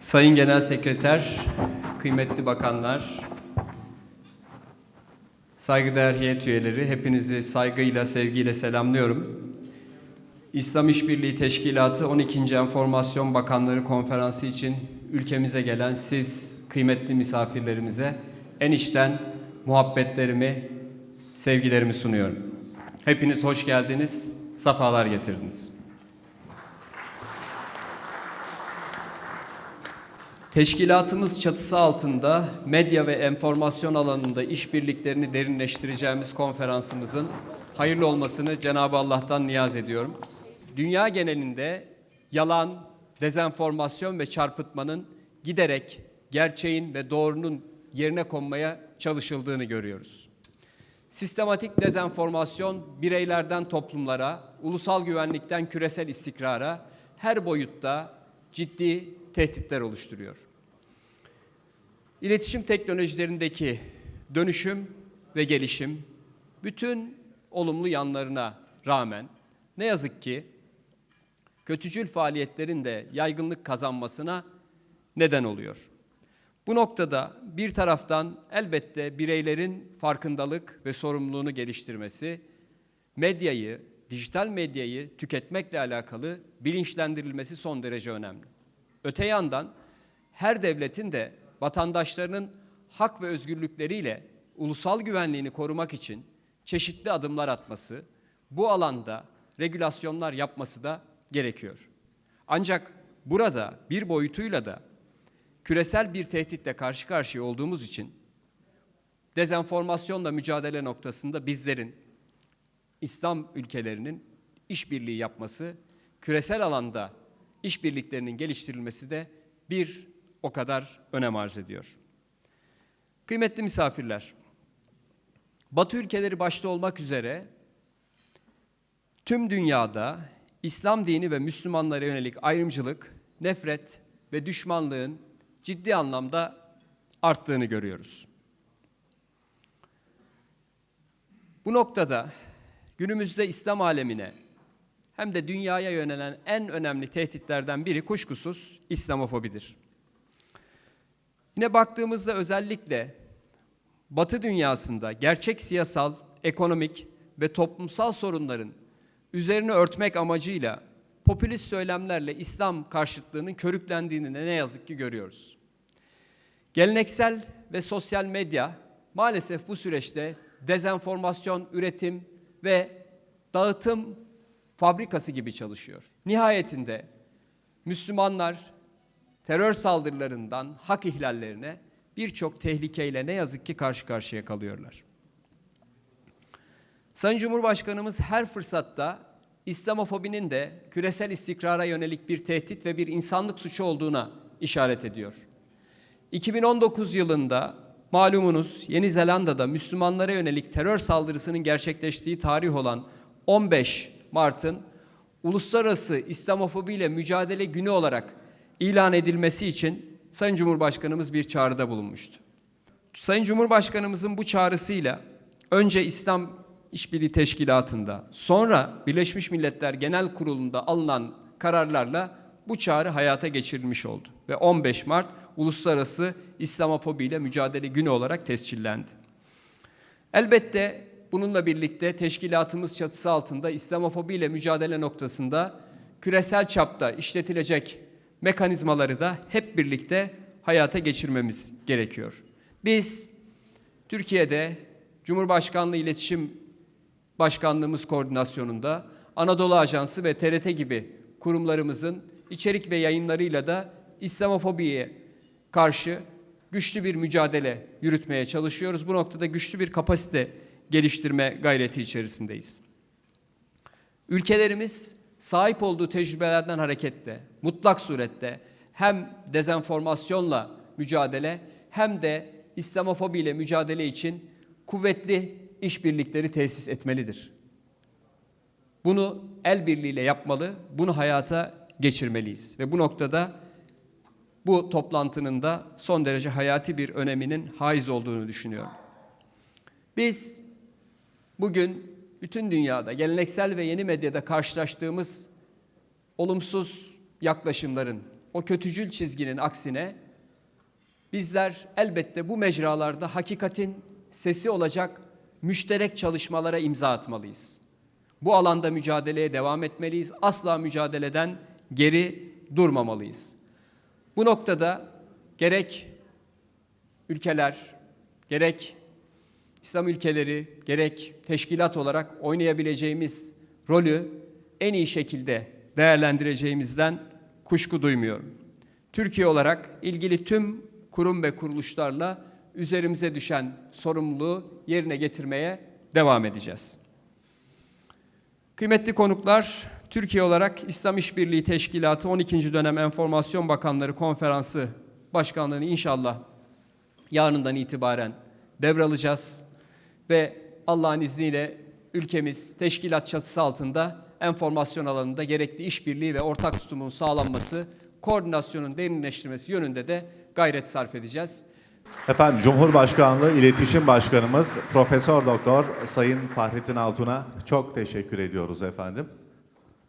Sayın Genel Sekreter, kıymetli bakanlar, saygıdeğer heyet üyeleri, hepinizi saygıyla, sevgiyle selamlıyorum. İslam İşbirliği Teşkilatı 12. Enformasyon Bakanları Konferansı için ülkemize gelen siz kıymetli misafirlerimize en içten muhabbetlerimi, sevgilerimi sunuyorum. Hepiniz hoş geldiniz, safalar getirdiniz. Teşkilatımız çatısı altında medya ve enformasyon alanında işbirliklerini derinleştireceğimiz konferansımızın hayırlı olmasını Cenab-ı Allah'tan niyaz ediyorum. Dünya genelinde yalan, dezenformasyon ve çarpıtmanın giderek gerçeğin ve doğrunun yerine konmaya çalışıldığını görüyoruz. Sistematik dezenformasyon bireylerden toplumlara, ulusal güvenlikten küresel istikrara her boyutta ciddi tehditler oluşturuyor. İletişim teknolojilerindeki dönüşüm ve gelişim bütün olumlu yanlarına rağmen ne yazık ki kötücül faaliyetlerin de yaygınlık kazanmasına neden oluyor. Bu noktada bir taraftan elbette bireylerin farkındalık ve sorumluluğunu geliştirmesi, medyayı, dijital medyayı tüketmekle alakalı bilinçlendirilmesi son derece önemli. Öte yandan her devletin de vatandaşlarının hak ve özgürlükleriyle ulusal güvenliğini korumak için çeşitli adımlar atması, bu alanda regülasyonlar yapması da gerekiyor. Ancak burada bir boyutuyla da küresel bir tehditle karşı karşıya olduğumuz için dezenformasyonla mücadele noktasında bizlerin İslam ülkelerinin işbirliği yapması, küresel alanda işbirliklerinin geliştirilmesi de bir o kadar önem arz ediyor. Kıymetli misafirler, Batı ülkeleri başta olmak üzere tüm dünyada İslam dini ve Müslümanlara yönelik ayrımcılık, nefret ve düşmanlığın ciddi anlamda arttığını görüyoruz. Bu noktada günümüzde İslam alemine hem de dünyaya yönelen en önemli tehditlerden biri kuşkusuz İslamofobidir. Yine baktığımızda özellikle Batı dünyasında gerçek siyasal, ekonomik ve toplumsal sorunların üzerine örtmek amacıyla popülist söylemlerle İslam karşıtlığının körüklendiğini ne yazık ki görüyoruz. Geleneksel ve sosyal medya maalesef bu süreçte dezenformasyon, üretim ve dağıtım fabrikası gibi çalışıyor. Nihayetinde Müslümanlar terör saldırılarından hak ihlallerine birçok tehlikeyle ne yazık ki karşı karşıya kalıyorlar. Sayın Cumhurbaşkanımız her fırsatta İslamofobinin de küresel istikrara yönelik bir tehdit ve bir insanlık suçu olduğuna işaret ediyor. 2019 yılında malumunuz Yeni Zelanda'da Müslümanlara yönelik terör saldırısının gerçekleştiği tarih olan 15 Mart'ın Uluslararası İslamofobi ile Mücadele Günü olarak ilan edilmesi için Sayın Cumhurbaşkanımız bir çağrıda bulunmuştu. Sayın Cumhurbaşkanımızın bu çağrısıyla önce İslam İşbirliği Teşkilatı'nda sonra Birleşmiş Milletler Genel Kurulu'nda alınan kararlarla bu çağrı hayata geçirilmiş oldu ve 15 Mart Uluslararası İslamofobi ile Mücadele Günü olarak tescillendi. Elbette bununla birlikte teşkilatımız çatısı altında İslamofobi ile mücadele noktasında küresel çapta işletilecek mekanizmaları da hep birlikte hayata geçirmemiz gerekiyor. Biz Türkiye'de Cumhurbaşkanlığı İletişim Başkanlığımız koordinasyonunda Anadolu Ajansı ve TRT gibi kurumlarımızın içerik ve yayınlarıyla da İslamofobiye karşı güçlü bir mücadele yürütmeye çalışıyoruz. Bu noktada güçlü bir kapasite geliştirme gayreti içerisindeyiz. Ülkelerimiz sahip olduğu tecrübelerden hareketle mutlak surette hem dezenformasyonla mücadele hem de İslamofobi ile mücadele için kuvvetli işbirlikleri tesis etmelidir. Bunu el birliğiyle yapmalı, bunu hayata geçirmeliyiz ve bu noktada bu toplantının da son derece hayati bir öneminin haiz olduğunu düşünüyorum. Biz bugün bütün dünyada geleneksel ve yeni medyada karşılaştığımız olumsuz yaklaşımların, o kötücül çizginin aksine bizler elbette bu mecralarda hakikatin sesi olacak müşterek çalışmalara imza atmalıyız. Bu alanda mücadeleye devam etmeliyiz. Asla mücadeleden geri durmamalıyız. Bu noktada gerek ülkeler, gerek İslam ülkeleri, gerek teşkilat olarak oynayabileceğimiz rolü en iyi şekilde değerlendireceğimizden kuşku duymuyorum. Türkiye olarak ilgili tüm kurum ve kuruluşlarla üzerimize düşen sorumluluğu yerine getirmeye devam edeceğiz. Kıymetli konuklar, Türkiye olarak İslam İşbirliği Teşkilatı 12. dönem Enformasyon Bakanları Konferansı Başkanlığını inşallah yarından itibaren devralacağız ve Allah'ın izniyle ülkemiz teşkilat çatısı altında enformasyon alanında gerekli işbirliği ve ortak tutumun sağlanması, koordinasyonun derinleştirmesi yönünde de gayret sarf edeceğiz. Efendim Cumhurbaşkanlığı İletişim Başkanımız Profesör Doktor Sayın Fahrettin Altun'a çok teşekkür ediyoruz efendim.